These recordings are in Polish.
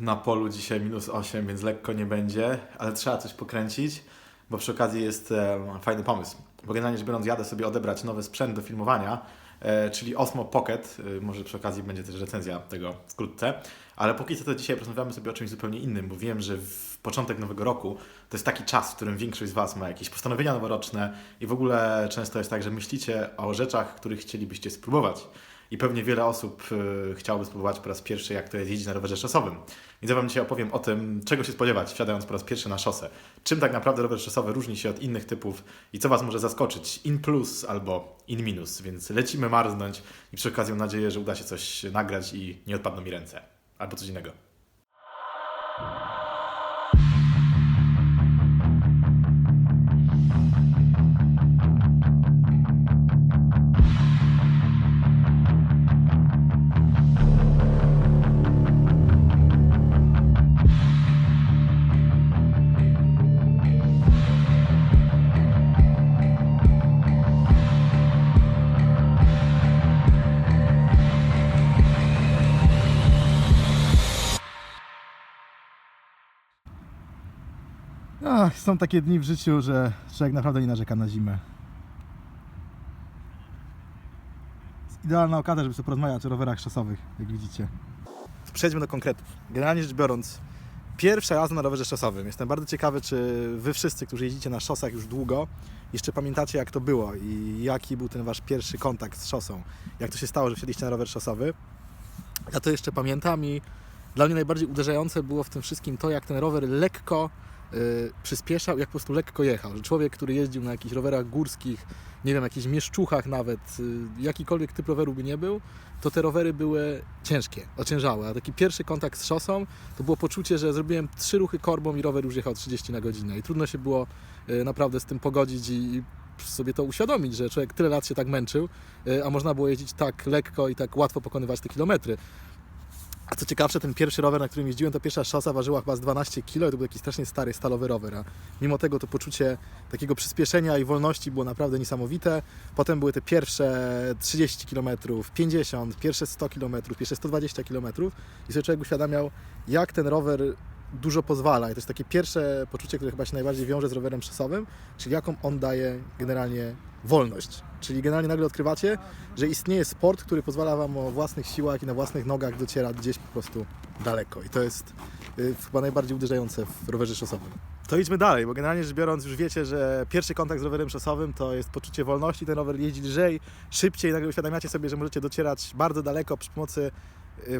Na polu dzisiaj minus 8, więc lekko nie będzie, ale trzeba coś pokręcić, bo przy okazji jest e, fajny pomysł. Bo generalnie rzecz biorąc, jadę sobie odebrać nowy sprzęt do filmowania, e, czyli Osmo Pocket. E, może przy okazji będzie też recenzja tego wkrótce. Ale póki co to dzisiaj porozmawiamy sobie o czymś zupełnie innym, bo wiem, że w początek nowego roku to jest taki czas, w którym większość z Was ma jakieś postanowienia noworoczne i w ogóle często jest tak, że myślicie o rzeczach, których chcielibyście spróbować. I pewnie wiele osób y, chciałoby spróbować po raz pierwszy, jak to jest jeździć na rowerze szosowym. Więc ja Wam dzisiaj opowiem o tym, czego się spodziewać, wsiadając po raz pierwszy na szosę. Czym tak naprawdę rower szosowy różni się od innych typów i co Was może zaskoczyć, in plus albo in minus. Więc lecimy marznąć i przy okazji mam nadzieję, że uda się coś nagrać i nie odpadną mi ręce. Albo coś innego. Ach, są takie dni w życiu, że człowiek naprawdę nie narzeka na zimę. Idealna okazja, żeby sobie porozmawiać o rowerach szosowych, jak widzicie. Przejdźmy do konkretów. Generalnie rzecz biorąc, pierwsza jazda na rowerze szosowym. Jestem bardzo ciekawy, czy wy wszyscy, którzy jeździcie na szosach już długo, jeszcze pamiętacie jak to było i jaki był ten wasz pierwszy kontakt z szosą. Jak to się stało, że wsiedliście na rower szosowy. Ja to jeszcze pamiętam i dla mnie najbardziej uderzające było w tym wszystkim to, jak ten rower lekko przyspieszał, jak po prostu lekko jechał. Że człowiek, który jeździł na jakichś rowerach górskich, nie wiem, jakichś mieszczuchach nawet, y, jakikolwiek typ roweru by nie był, to te rowery były ciężkie, ociężałe. A taki pierwszy kontakt z szosą to było poczucie, że zrobiłem trzy ruchy korbą i rower już jechał 30 na godzinę. I trudno się było y, naprawdę z tym pogodzić i, sobie to uświadomić, że człowiek tyle lat się tak męczył, y, a można było jeździć tak lekko i tak łatwo pokonywać te kilometry. A co ciekawsze, ten pierwszy rower, na którym jeździłem, to pierwsza szosa ważyła chyba z 12 kg to był taki strasznie stary, stalowy rower. A mimo tego to poczucie takiego przyspieszenia i wolności było naprawdę niesamowite. Potem były te pierwsze 30 km, 50, pierwsze 100 km, pierwsze 120 km i sobie człowiek uświadamiał, jak ten rower dużo pozwala. I to jest takie pierwsze poczucie, które chyba się najbardziej wiąże z rowerem szosowym, czyli jaką on daje generalnie wolność. Czyli generalnie nagle odkrywacie, że istnieje sport, który pozwala Wam o własnych siłach i na własnych nogach docierać gdzieś po prostu daleko. I to jest y, chyba najbardziej uderzające w rowerze szosowym. To idźmy dalej, bo generalnie rzecz biorąc już wiecie, że pierwszy kontakt z rowerem szosowym to jest poczucie wolności, ten rower jeździ lżej, szybciej, nagle uświadamiacie sobie, że możecie docierać bardzo daleko przy pomocy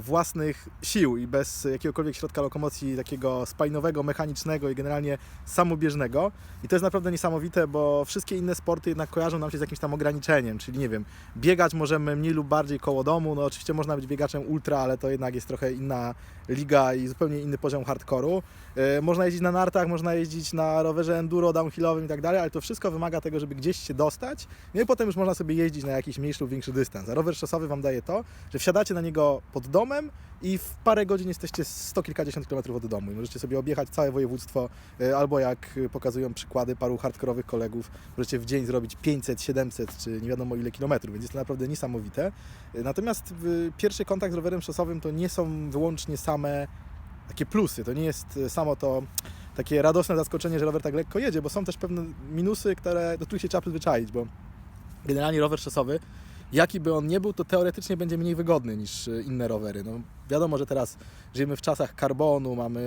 własnych sił i bez jakiegokolwiek środka lokomocji takiego spalinowego, mechanicznego i generalnie samobieżnego. I to jest naprawdę niesamowite, bo wszystkie inne sporty jednak kojarzą nam się z jakimś tam ograniczeniem, czyli nie wiem, biegać możemy mniej lub bardziej koło domu, no oczywiście można być biegaczem ultra, ale to jednak jest trochę inna liga i zupełnie inny poziom hardkoru. Yy, można jeździć na nartach, można jeździć na rowerze enduro, downhillowym i tak dalej, ale to wszystko wymaga tego, żeby gdzieś się dostać, no i potem już można sobie jeździć na jakiś mniejszy lub większy dystans. A rower szosowy Wam daje to, że wsiadacie na niego pod domem i w parę godzin jesteście sto kilkadziesiąt kilometrów od domu i możecie sobie objechać całe województwo, y, albo jak pokazują przykłady paru hardkorowych kolegów, możecie w dzień zrobić 500, 700 czy nie wiadomo ile kilometrów, więc jest to naprawdę niesamowite. Y, Natomiast pierwszy kontakt z rowerem szosowym to nie są wyłącznie same takie plusy, to nie jest samo to takie radosne zaskoczenie, że rower tak lekko jedzie, bo są też pewne minusy, które, do których się trzeba przyzwyczaić, bo generalnie rower szosowy jaki by on nie był, to teoretycznie będzie mniej wygodny niż y, inne rowery. No, wiadomo, że teraz żyjemy w czasach karbonu, mamy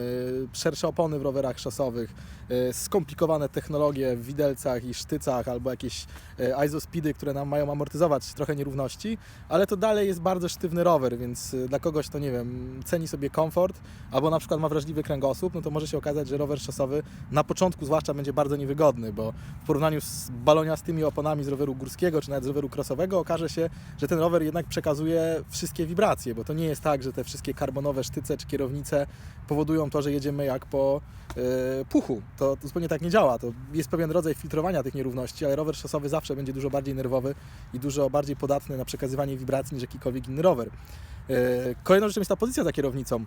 szersze opony w rowerach szosowych, y, skomplikowane technologie w widelcach i sztycach, albo jakieś y, isospeedy, które nam mają amortyzować trochę nierówności, ale to dalej jest bardzo sztywny rower, więc y, dla kogoś, to nie wiem, ceni sobie komfort, albo na przykład ma wrażliwy kręgosłup, no to może się okazać, że rower szosowy na początku zwłaszcza będzie bardzo niewygodny, bo w porównaniu z baloniastymi oponami z roweru górskiego, czy nawet z roweru crossowego, okaże się, że ten rower jednak przekazuje wszystkie wibracje, bo to nie jest tak, że te wszystkie karbonowe sztyce czy kierownice powodują to, że jedziemy jak po e, puchu. To, to zupełnie tak nie działa. To jest pewien rodzaj filtrowania tych nierówności, ale rower szosowy zawsze będzie dużo bardziej nerwowy i dużo bardziej podatny na przekazywanie wibracji niż jakikolwiek inny rower. E, Kolejną rzeczą jest ta pozycja za kierownicą.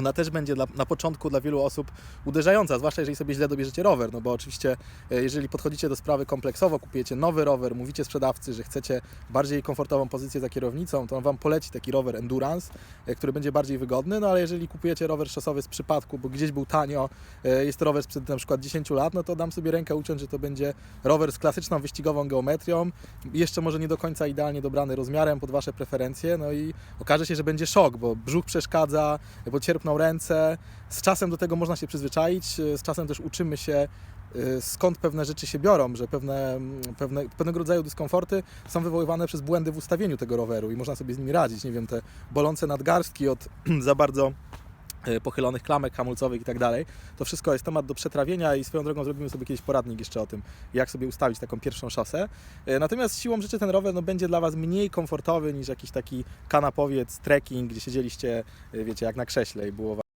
Ona też będzie dla, na początku dla wielu osób uderzająca, zwłaszcza jeżeli sobie źle dobierzecie rower, no bo oczywiście e, jeżeli podchodzicie do sprawy kompleksowo, kupujecie nowy rower, mówicie sprzedawcy, że chcecie bardziej komfortową pozycję za kierownicą, to on Wam poleci taki rower Endurance, e, który będzie bardziej wygodny, no ale jeżeli kupujecie rower szosowy z przypadku, bo gdzieś był tanio, e, jest to rower sprzed na przykład 10 lat, no to dam sobie rękę uciąć, że to będzie rower z klasyczną wyścigową geometrią, jeszcze może nie do końca idealnie dobrany rozmiarem pod Wasze preferencje, no i okaże się, że będzie szok, bo brzuch przeszkadza, bo cierpną ręce. Z czasem do tego można się przyzwyczaić, z czasem też uczymy się, y, skąd pewne rzeczy się biorą, że pewne, mm, pewne, pewnego rodzaju dyskomforty są wywoływane przez błędy w ustawieniu tego roweru i można sobie z nimi radzić. Nie wiem, te bolące nadgarstki od za bardzo pochylonych klamek hamulcowych i tak dalej. To wszystko jest temat do przetrawienia i swoją drogą zrobimy sobie kiedyś poradnik jeszcze o tym, jak sobie ustawić taką pierwszą szosę. Y, Natomiast siłą rzeczy ten rower no, będzie dla Was mniej komfortowy niż jakiś taki kanapowiec, trekking, gdzie siedzieliście, y, wiecie, jak na krześle i było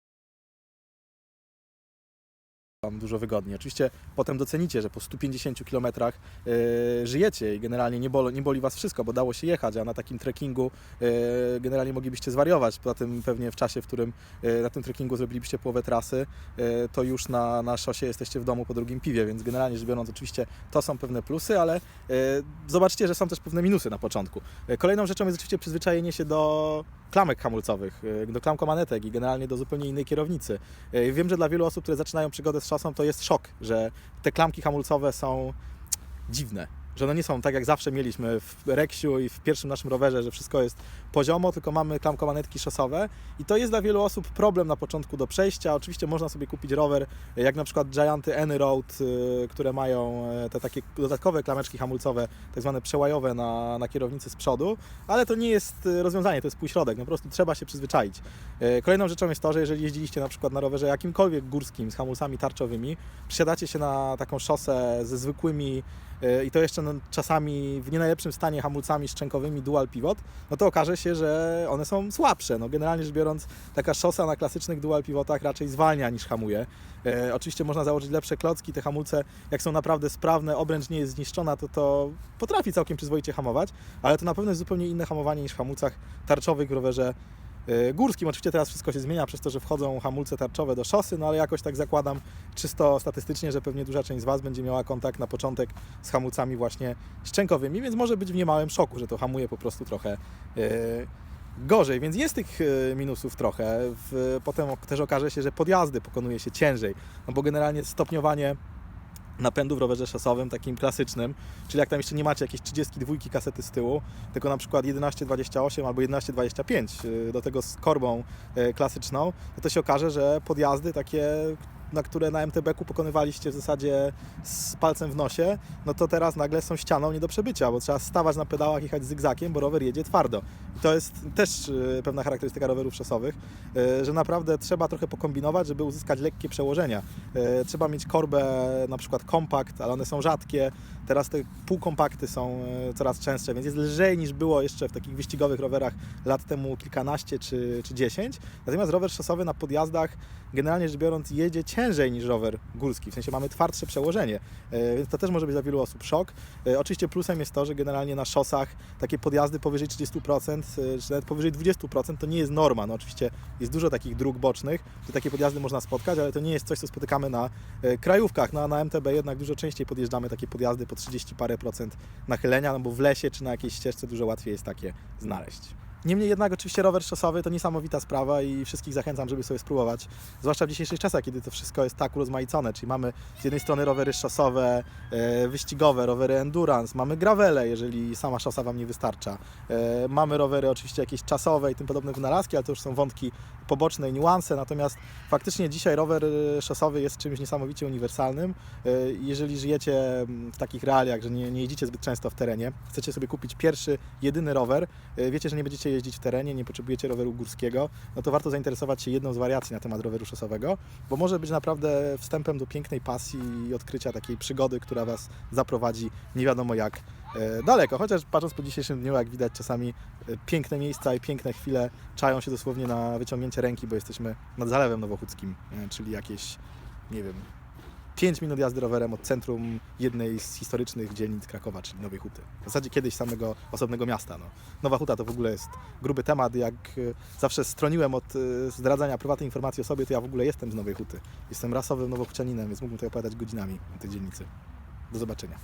Wam dużo wygodniej. Oczywiście potem docenicie, że po 150 km yy, żyjecie i generalnie nie boli, nie boli Was wszystko, bo dało się jechać, a na takim trekkingu yy, generalnie moglibyście zwariować. Poza tym pewnie w czasie, w którym yy, na tym trekkingu zrobilibyście połowę trasy, yy, to już na, na szosie jesteście w domu po drugim piwie, więc generalnie rzecz biorąc oczywiście to są pewne plusy, ale yy, zobaczcie, że są też pewne minusy na początku. Yy, Kolejną rzeczą jest oczywiście przyzwyczajenie się do klamek hamulcowych, yy, do klamkomanetek i generalnie do zupełnie innej kierownicy. Yy, Wiem, że dla wielu osób, które zaczynają przygodę z szosą, to jest szok, że te klamki hamulcowe są dziwne. Że one nie są tak jak zawsze mieliśmy w Reksiu i w pierwszym naszym rowerze, że wszystko jest poziomo, tylko mamy klamkomanetki szosowe i to jest dla wielu osób problem na początku do przejścia. Oczywiście można sobie kupić rower, jak na przykład Gianty Anyroad, y, które mają e, te takie dodatkowe klameczki hamulcowe, tak zwane przełajowe na, na kierownicy z przodu, ale to nie jest y, rozwiązanie, to jest półśrodek, no po prostu trzeba się przyzwyczaić. E, Kolejną rzeczą jest to, że jeżeli jeździliście na przykład na rowerze jakimkolwiek górskim z hamulcami tarczowymi, przysiadacie się na taką szosę ze zwykłymi e, i to jeszcze no, czasami w nie najlepszym stanie hamulcami szczękowymi dual pivot, no to okaże się, że one są słabsze. No, generalnie rzecz biorąc, taka szosa na klasycznych dual pivotach raczej zwalnia niż hamuje. E, oczywiście można założyć lepsze klocki, te hamulce jak są naprawdę sprawne, obręcz nie jest zniszczona, to to potrafi całkiem przyzwoicie hamować, ale to na pewno jest zupełnie inne hamowanie niż w hamulcach tarczowych w rowerze e, górskim. Oczywiście teraz wszystko się zmienia przez to, że wchodzą hamulce tarczowe do szosy, no ale jakoś tak zakładam czysto statystycznie, że pewnie duża część z Was będzie miała kontakt na początek z hamulcami właśnie szczękowymi, więc może być w niemałym szoku, że to hamuje po prostu trochę e, gorzej, więc jest tych e, minusów trochę. Potem też okaże się, że podjazdy pokonuje się ciężej, no bo generalnie stopniowanie napędu w rowerze szosowym, takim klasycznym, czyli jak tam jeszcze nie macie jakiejś 32 kasety z tyłu, tylko na przykład 1128 albo 1125 y, do tego z korbą y, klasyczną, to się okaże, że podjazdy takie na które na MTB-ku pokonywaliście w zasadzie z palcem w nosie, no to teraz nagle są ścianą nie do przebycia, bo trzeba stawać na pedałach, jechać zygzakiem, bo rower jedzie twardo. I to jest też y, pewna charakterystyka rowerów szosowych, y, że naprawdę trzeba trochę pokombinować, żeby uzyskać lekkie przełożenia. Y, Trzeba mieć korbę na przykład kompakt, ale one są rzadkie. Teraz te półkompakty są coraz częstsze, więc jest lżej niż było jeszcze w takich wyścigowych rowerach lat temu kilkanaście czy, czy 10. Natomiast rower szosowy na podjazdach generalnie rzecz biorąc jedzie ciężej niż rower górski, w sensie mamy twardsze przełożenie, E, więc to też może być dla wielu osób szok. E, Oczywiście plusem jest to, że generalnie na szosach takie podjazdy powyżej 30%, e, czy nawet powyżej 20% to nie jest norma. No oczywiście jest dużo takich dróg bocznych, gdzie takie podjazdy można spotkać, ale to nie jest coś, co spotykamy na krajówkach. No, na MTB jednak dużo częściej podjeżdżamy takie podjazdy po 30 parę procent nachylenia, no bo w lesie czy na jakiejś ścieżce dużo łatwiej jest takie znaleźć. Niemniej jednak oczywiście rower szosowy to niesamowita sprawa i wszystkich zachęcam, żeby sobie spróbować. Zwłaszcza w dzisiejszych czasach, kiedy to wszystko jest tak urozmaicone, czyli mamy z jednej strony rowery szosowe, e, wyścigowe, rowery endurance, mamy gravele, jeżeli sama szosa Wam nie wystarcza. E, mamy rowery oczywiście jakieś czasowe i tym podobne wynalazki, ale to już są wątki poboczne i niuanse, natomiast faktycznie dzisiaj rower e, szosowy jest czymś niesamowicie uniwersalnym. Jeżeli żyjecie mm, w takich realiach, że nie, nie zbyt często w terenie, chcecie sobie kupić pierwszy, jedyny rower, wiecie, że nie będziecie jeździć w terenie, nie potrzebujecie roweru górskiego, no to warto zainteresować się jedną z wariacji na temat roweru szosowego, bo może być naprawdę wstępem do pięknej pasji i odkrycia takiej przygody, która Was zaprowadzi nie wiadomo jak e, daleko. Chociaż patrząc po dzisiejszym dniu, jak widać czasami e, piękne miejsca i piękne chwile czają się dosłownie na wyciągnięcie ręki, bo jesteśmy nad Zalewem Nowochódzkim, e, czyli jakieś, nie wiem, 5 minut jazdy rowerem od centrum jednej z historycznych dzielnic Krakowa, czyli Nowej Huty. W zasadzie kiedyś samego osobnego miasta. No. Nowa Huta to w ogóle jest gruby temat. Jak e, zawsze stroniłem od e, zdradzania prywatnej informacji o sobie, to ja w ogóle jestem z Nowej Huty. Jestem rasowym nowohucianinem, więc mógłbym tutaj opowiadać godzinami o tej dzielnicy. Do zobaczenia.